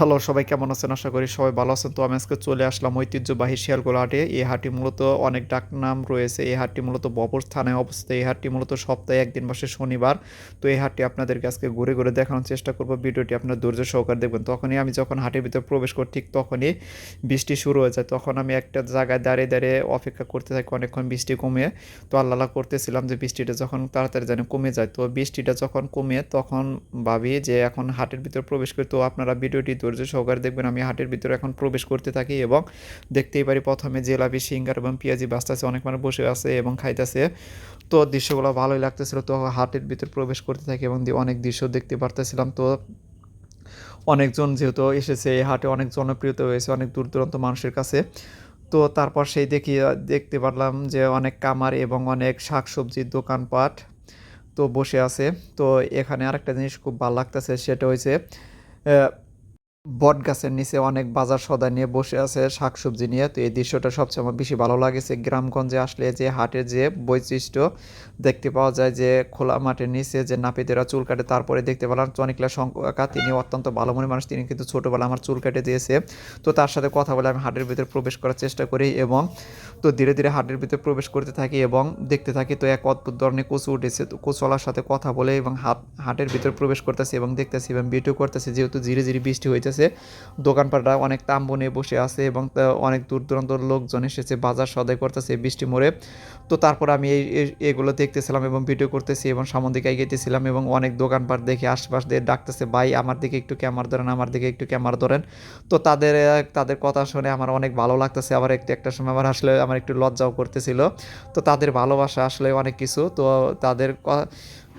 Hello সবাই কেমন আছেন? আশা করি সবাই ভালো আছেন। তো আমি আজকে চলে আসলাম ঐতিহ্যবাহী শিয়ালগোলা হাটে এই হাটটি মূলত অনেক ডাক নাম রয়েছে। এই হাটটি মূলত বপর স্থানে অবস্থিত। এই হাটটি মূলত সপ্তাহে একদিন বসে শনিবার। তো এই হাটটি আপনাদেরকে আজকে ঘুরে ঘুরে দেখানোর চেষ্টা করব। ভিডিওটি আপনার ধৈর্য সহকারে দেখবেন। তখনই আমি যখন হাটের ভিতরে প্রবেশ করি, ঠিক তখনই বৃষ্টি শুরু হয়ে যায়। তখন আমি একটা জায়গায় দাঁড়িয়ে দাঁড়িয়ে অপেক্ষা করতে থাকি। অনেকক্ষণ বৃষ্টি কমে তো আল্লাহ করতেছিলাম যে বৃষ্টিটা যখন তাড়াতাড়ি যেন কমে যায়। তো বৃষ্টিটা যখন কমে তখন ভাবি যে এখন হাটের ভিতরে প্রবেশ করি। তো আপনারা ভিডিওটি ধৈর্য সহকারে দেখবেন আমি হাটের ভিতরে এখন প্রবেশ করতে থাকি এবং দেখতেই পারি প্রথমে জেলাপি, সিঙ্গার এবং পেঁয়াজি বাস্তাছে অনেক মানুষ বসে আছে এবং খাইতেছে। তো দৃশ্যগুলো ভালোই লাগতেছিল, তো হাটের ভিতরে প্রবেশ করতে থাকি এবং অনেক দৃশ্য দেখতে পারতেছিলাম। তো অনেকজন যেহেতু এসেছে, এই হাটে অনেক জনপ্রিয়তা হয়েছে, অনেক দূর দূরান্ত মানুষের কাছে। তো তারপর সেই দেখি দেখতে পারলাম যে অনেক কামার এবং অনেক শাকসবজির দোকানপাট তো বসে আছে। তো এখানে আরেকটা জিনিস খুব ভালো লাগতেছে, সেটা হয়েছে বট গাছের নিচে অনেক বাজার সদা নিয়ে বসে আছে শাকসবজি নিয়ে। তো এই দৃশ্যটা সবচেয়ে আমার বেশি ভালো লাগেছে। গ্রামগঞ্জে আসলে যে হাটের যে বৈশিষ্ট্য, দেখতে পাওয়া যায় যে খোলা মাঠের নিচে যে নাপিতেরা চুল কাটে, তারপরে দেখতে পেলাম চনিকলা শঙ্কা তিনি অত্যন্ত ভালো মনে মানুষ। তিনি কিন্তু ছোটোবেলা আমার চুল কেটে দিয়েছে। তো তার সাথে কথা বলে আমি হাটের ভিতরে প্রবেশ করার চেষ্টা করি এবং তো ধীরে ধীরে হাটের ভিতরে প্রবেশ করতে থাকি এবং দেখতে থাকি তো এক অদ্ভুত ধরনের কচু উঠেছে। তো কচুওয়ালার সাথে কথা বলে এবং হাট, হাটের ভিতরে প্রবেশ করতেছি এবং দেখতেছি এবং ভিডিও করতেছি। যেহেতু ধীরে ধীরে বৃষ্টি হইতেছে দোকানপাটরা অনেক তাম্বু নিয়ে বসে আছে এবং অনেক দূর দূরান্ত লোকজন এসেছে, বাজার সদাই করতেছে বৃষ্টি মোড়ে। তো তারপর আমি এই এগুলো দেখতেছিলাম এবং ভিডিও করতেছি এবং সামন দিকে এগিয়েছিলাম এবং অনেক দোকানপাট দেখে আশপাশ দিয়ে ডাকতেছে, ভাই, আমার দিকে একটু ক্যামেরা ধরেন, আমার দিকে একটু ক্যামেরা ধরেন। তো তাদের তাদের কথা শুনে আমার অনেক ভালো লাগতেছে। আবার একটু, একটা সময় আমার আসলে আমার একটু লজ্জাও করতেছিল। তো তাদের ভালোবাসা আসলে অনেক কিছু। তো তাদের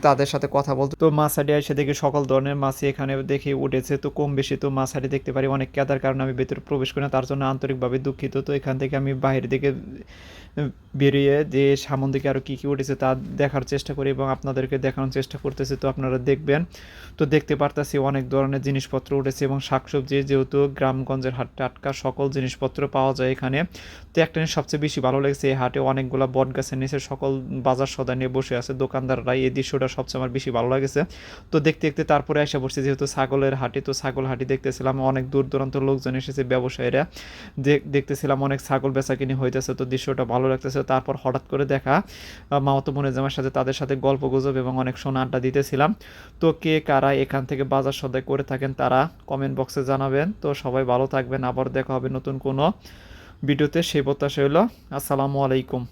তাদের সাথে কথা বলতো তো মাছাটি এসে দেখি সকল ধরনের মাছই এখানে দেখে উঠেছে। তো কম বেশি তো মাছাটি দেখতে পারি। অনেক কেদার কারণে আমি ভেতরে প্রবেশ করি না, তার জন্য আন্তরিকভাবে দুঃখিত। তো এখান থেকে আমি বাইরের দিকে বেরিয়ে যে সামন দিকে আরও কী কী উঠেছে তা দেখার চেষ্টা করি এবং আপনাদেরকে দেখানোর চেষ্টা করতেছি, তো আপনারা দেখবেন। তো দেখতে পারতেছি অনেক ধরনের জিনিসপত্র উঠেছে এবং শাকসবজি যেহেতু গ্রামগঞ্জের হাট টাটকা সকল জিনিসপত্র পাওয়া যায় এখানে। তো একটা জিনিস সবচেয়ে বেশি ভালো লেগেছে, এই হাটে অনেকগুলো বট গাছের নিচে সকল বাজার সদা নিয়ে বসে আছে দোকানদাররা। এই দৃশ্যটা সবচেয়ে আমার বেশি ভালো লাগেছে। তো দেখতে দেখতে তারপরে এসে পড়ছি যেহেতু ছাগলের হাটে, তো ছাগল হাটি দেখতেছিলাম অনেক দূর দূরান্ত লোকজন এসেছে, ব্যবসায়ীরা। দেখ- দেখতেছিলাম অনেক ছাগল বেচা কিনি হইতেছে, তো দৃশ্যটা ভালো লাগতেছে, তারপর হঠাৎ করে দেখা মামাতো মুনেজামের সাথে তাদের সাথে গল্প গুজব এবং অনেক সোনা আড্ডা দিতেছিলাম। তো কে কারা এখান থেকে বাজার সদায় করে থাকেন তারা কমেন্ট বক্সে জানাবেন। তো সবাই ভালো থাকবেন, আবার দেখা হবে নতুন কোনো ভিডিওতে। সেই প্রত্যাশা হলো আসসালামু আলাইকুম।